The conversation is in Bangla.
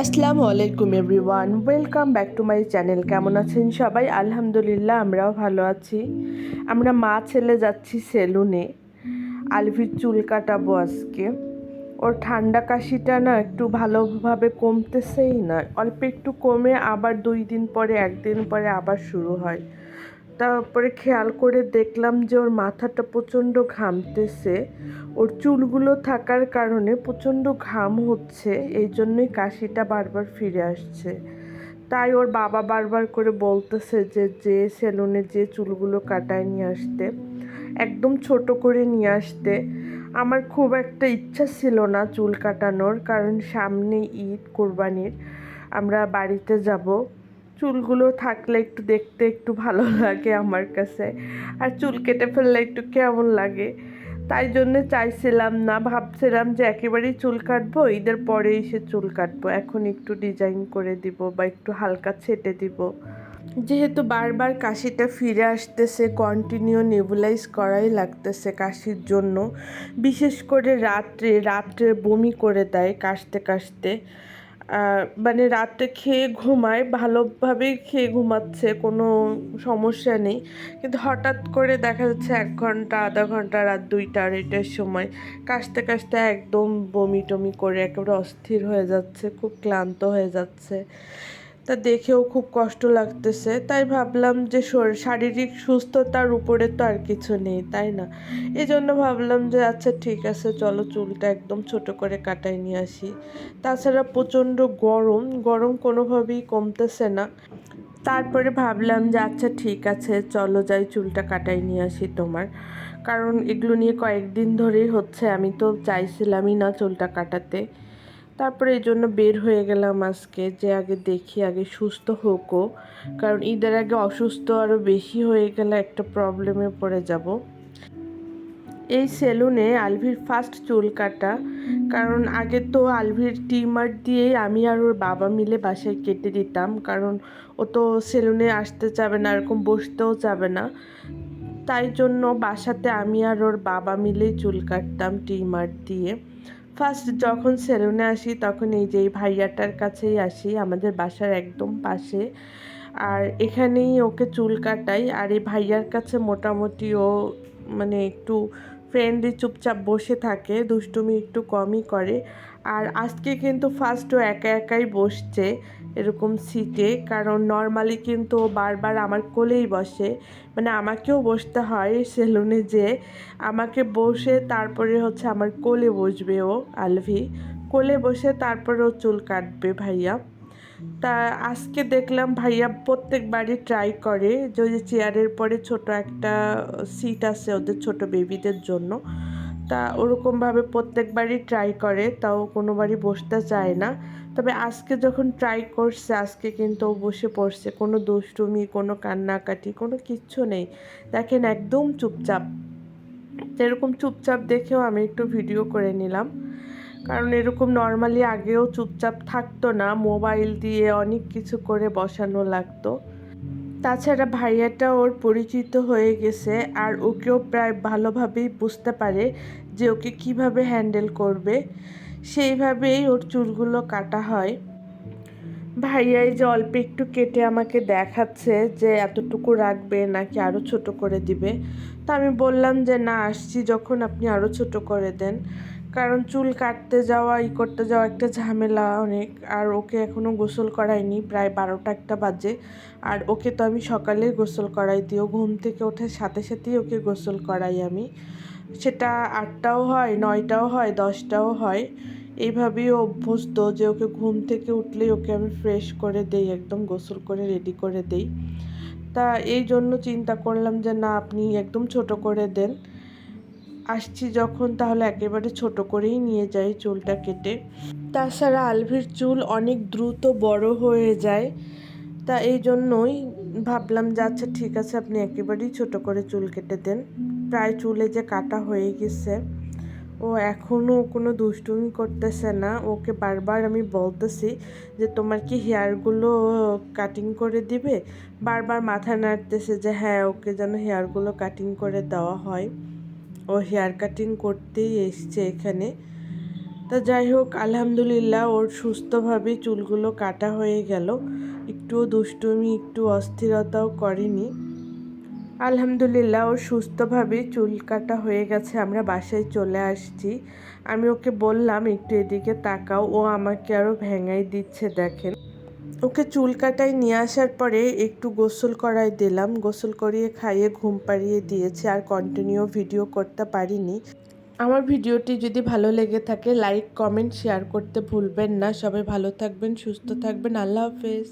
আসসালামু আলাইকুম everyone, welcome back to my channel. কেমন আছেন সবাই? আলহামদুলিল্লাহ আমরাও ভালো আছি। আমরা মা ছেলে যাচ্ছি সেলুনে। আলভির চুল কাটাবো আজকে। ওর ঠান্ডা কাশিটা না একটু ভালোভাবে কমতেছেই না। অল্প একটু কমে আবার দুই দিন পরে, একদিন পরে আবার শুরু হয়। তারপরে খেয়াল করে দেখলাম যে ওর মাথাটা প্রচণ্ড ঘামতেছে। ওর চুলগুলো থাকার কারণে প্রচণ্ড ঘাম হচ্ছে, এই জন্যই কাশিটা বারবার ফিরে আসছে। তাই ওর বাবা বারবার করে বলতেছে যে যে সেলুনে যে চুলগুলো কাটায় নিয়ে আসতে, একদম ছোট করে নিয়ে আসতে। আমার খুব একটা ইচ্ছা ছিল না চুল কাটানোর, কারণ সামনে ঈদ, কোরবানির, আমরা বাড়িতে যাব। চুলগুলো থাকলে একটু দেখতে একটু ভালো লাগে আমার কাছে। আর চুল কেটে ফেললে একটু কেমন লাগে। তাই জন্য চাইছিলাম না, ভাবছিলাম যে একেবারেই চুল কাটবো, ঈদের পরে এসে চুল কাটবো। এখন একটু ডিজাইন করে দিব বা একটু হালকা ছেটে দিব। যেহেতু বারবার কাশিটা ফিরে আসতেছে কন্টিনিউ নেবুলাইজ করাই লাগতেছে কাশির জন্য। বিশেষ করে রাত্রে রাত্রে বমি করে দেয় কাশতে কাশতে। মানে রাতে খেয়ে ঘুমায় ভালোভাবেই খেয়ে ঘুমাচ্ছে, কোনো সমস্যা নেই। কিন্তু হঠাৎ করে দেখা যাচ্ছে এক ঘণ্টা, আধা ঘণ্টা, রাত দুইটা, আড়াইটার সময় কাশতে কাশতে একদম বমি টমি করে একেবারে অস্থির হয়ে যাচ্ছে, খুব ক্লান্ত হয়ে যাচ্ছে। তা দেখেও খুব কষ্ট লাগতেছে। তাই ভাবলাম যে শারীরিক সুস্থতার উপরে তো আর কিছু নেই, তাই না? এই জন্য ভাবলাম যে আচ্ছা ঠিক আছে, চলো চুলটা একদম ছোট করে কাটাই নিয়ে আসি। তাছাড়া প্রচণ্ড গরম গরম কোনোভাবেই কমতেছে না। তারপরে ভাবলাম যে আচ্ছা ঠিক আছে, চলো যাই চুলটা কাটাই নিয়ে আসি তোমার। কারণ এগুলো নিয়ে কয়েকদিন ধরেই হচ্ছে, আমি তো চাইছিলামই না চুলটা কাটাতে। তারপরে এই জন্য বের হয়ে গেলাম আজকে যে আগে দেখি, আগে সুস্থ হোকও কারণ ঈদের আগে অসুস্থ আরও বেশি হয়ে গেলে একটা প্রবলেমে পড়ে যাব। এই সেলুনে আলভির ফার্স্ট চুল কাটা। কারণ আগে তো আলভির টিমার দিয়েই আমি আর ওর বাবা মিলে বাসায় কেটে দিতাম। কারণ ও তো সেলুনে আসতে চাবে না, এরকম বসতেও চাবে না। তাই জন্য বাসাতে আমি আর ওর বাবা মিলেই চুল কাটতাম টিমার দিয়ে। ফার্স্ট যখন সেলুনে আসি, তখন এই যে এই ভাইয়াটার কাছেই আসি, আমাদের বাসার একদম পাশে। আর এখানেই ওকে চুল কাটাই। আর এই ভাইয়ার কাছে মোটামুটি ও মানে একটু ফ্রেন্ডলি চুপচাপ বসে থাকে, দুষ্টুমি একটু কমই করে। আর আজকে কিন্তু ফার্স্ট ও একা একাই বসছে। এরকম সিটে কারণ নর্মালি কিন্তু বারবার আমার কোলেই বসে। মানে আমাকেও বসতে হয় সেলুনে যে আমাকে বসে তারপরে হচ্ছে আমার কোলে বসবে ও, আলভি। কোলে বসে তারপরে ও চুল কাটবে ভাইয়া। তা আজকে দেখলাম ভাইয়া প্রত্যেকবারই ট্রাই করে। যে চেয়ারের পরে ছোট একটা সিট আছে ওদের ছোট বেবিদের জন্য। তা ওরকমভাবে প্রত্যেকবারই ট্রাই করে, তাও কোনোবারই বসতে চায় না। তবে আজকে যখন ট্রাই করছে, আজকে কিন্তু ও বসে পড়ছে। কোনো দুষ্টুমি, কোনো কান্নাকাটি, কোনো কিচ্ছু নেই। দেখেন একদম চুপচাপ। এরকম চুপচাপ দেখেও আমি একটু ভিডিও করে নিলাম। কারণ এরকম নর্মালি আগেও চুপচাপ থাকতো না মোবাইল দিয়ে অনেক কিছু করে বসানো লাগতো। তাছাড়া ভাইয়াটা ওর পরিচিত হয়ে গেছে আর ওকেও প্রায় ভালোভাবেই বুঝতে পারে যে ওকে কীভাবে হ্যান্ডেল করবে। সেইভাবেই ওর চুলগুলো কাটা হয়। ভাইয়াই যে অল্প একটু কেটে আমাকে দেখাচ্ছে যে এতটুকু রাখবে নাকি আরও ছোট করে দিবে। তা আমি বললাম যে, না, আসছি যখন আপনি আরও ছোট করে দেন। কারণ চুল কাটতে যাওয়া, ই করতে যাওয়া একটা ঝামেলা অনেক। আর ওকে এখনও গোসল করাইনি, প্রায় বারোটা একটা বাজে। আর ওকে তো আমি সকালে গোসল করাই দিও ঘুম থেকে ওঠার সাথে সাথেই ওকে গোসল করাই আমি। সেটা আটটাও হয়, নয়টাও হয়, দশটাও হয়। এইভাবেই অভ্যস্ত যে ওকে ঘুম থেকে উঠলেই ওকে আমি ফ্রেশ করে দেই, একদম গোসল করে রেডি করে দেই। তা এই জন্য চিন্তা করলাম যে না, আপনি একদম ছোট করে দেন। আসছি যখন তাহলে একেবারে ছোট করেই নিয়ে যাই চুলটা কেটে। তাছাড়া আলভির চুল অনেক দ্রুত বড় হয়ে যায়। তা এই জন্যই ভাবলাম যে আচ্ছা ঠিক আছে, আপনি একেবারেই ছোট করে চুল কেটে দেন। প্রায় চুলে যে কাটা হয়ে গেছে, ও এখনও কোনো দুষ্টুমি করতেছে না। ওকে বারবার আমি বলতেছি যে, তোমার কি হেয়ারগুলো কাটিং করে দিবে? বারবার মাথা নাড়তেছে যে হ্যাঁ ওকে যেন হেয়ারগুলো কাটিং করে দেওয়া হয়। ও হেয়ার কাটিং করতেই এসছে এখানে। তা যাই হোক, আলহামদুলিল্লাহ ওর সুস্থভাবে চুলগুলো কাটা হয়ে গেল। একটুও দুষ্টুমি, একটু অস্থিরতাও করেনি। আলহামদুলিল্লাহ ওর সুস্থভাবে চুল কাটা হয়ে গেছে, আমরা বাসায় চলে আসছি। আমি ওকে বললাম, একটু এদিকে তাকাও, ও আমাকে আরও ভেঙাই দিচ্ছে, দেখেন। ওকে চুল কাটায় নিয়ে আসার পরে একটু গোসল করায় দিলাম। গোসল করিয়ে খাইয়ে ঘুম পাড়িয়ে দিয়েছে, আর কন্টিনিউ ভিডিও করতে পারিনি। আমার ভিডিওটি যদি ভালো লেগে থাকে লাইক কমেন্ট শেয়ার করতে ভুলবেন না। সবাই ভালো থাকবেন, সুস্থ থাকবেন। আল্লাহ হাফেজ।